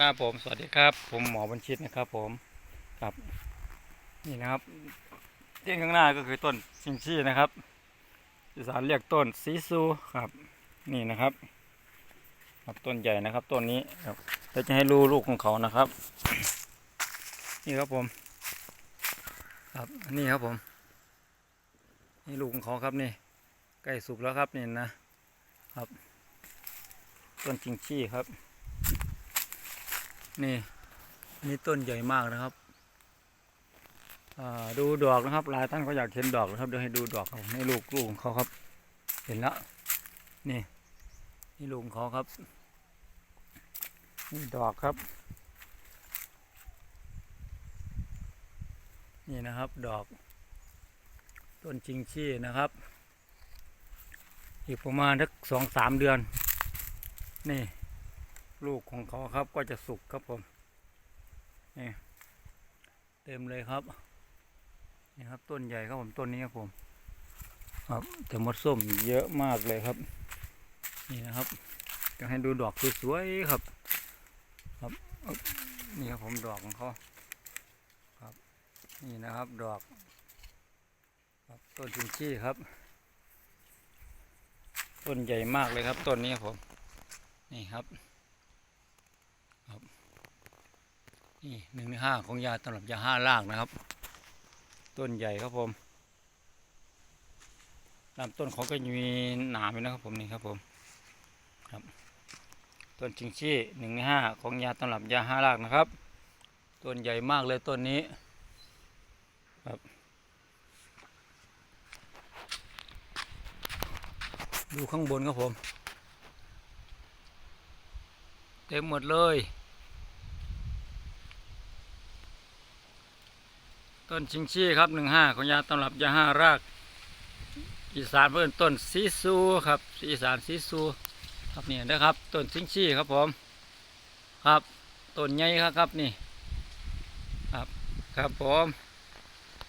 ครับผมสวัสดีครับ ผมหมอบัญชิตนะครับ ผมครับ นี่นะครับที่ข้างหน้าก็คือต้นชิงชี่นะครับอีสานเรียกต้นซีซูครับ นี่นะครับ ครับต้นใหญ่นะครับต้นนี้ครับเราจะให้รูลูกของเขานะครับ นี่ครับผม ครับนี่ครับผม นี่ลูกของเขาครับนี่ใกล้สุกแล้วครับนี่นะครับ ต้นชิงชี่ครับ นี่นี่ต้นใหญ่มากนะครับดูดอกนะครับหลายท่านก็อยากเห็นดอกนะครับเดี๋ยวให้ดูดอกครับนี่ลูกลูกของเขาครับ เห็นแล้วนี่นี่ลูกของเขาครับนี่ดอกครับ นี่นะครับดอก ต้นชิงชี่นะครับ อีกประมาณสักสองสามเดือน นี่ ลูกของเขาครับก็จะสุกครับผมนี่เต็มเลยครับนี่ครับต้นใหญ่ครับผมต้นนี้ครับผม ครับแต่มดส้มเยอะมากเลยครับ นี่นะครับจะให้ดูดอกสวยๆครับ ครับนี่ครับผมดอกของเขาครับ นี่นะครับดอก ครับต้นชินชี่ครับ ต้นใหญ่มากเลยครับต้นนี้ครับผมนี่ครับ นี่หนึ่งในห้าของยาตำรับยาห้าลางนะครับ ต้นใหญ่ครับผมลำต้นเขาก็มีหนามอยู่นะครับผมนี่ครับผมครับ ต้นชิงชี่หนึ่งในห้าของยาตำรับยาห้าลางนะครับ ต้นใหญ่มากเลยต้นนี้ครับดูข้างบนครับผม เต็มหมดเลย ต้นชิงชี่ครับหนึ่งห้าของยาตำรับยาห้าราก อีสานเพื่อนต้นซีซูครับอีสานซีซูครับนี่นะครับต้นชิงชี่ครับผมครับต้นใหญ่ครับครับนี่ครับครับผม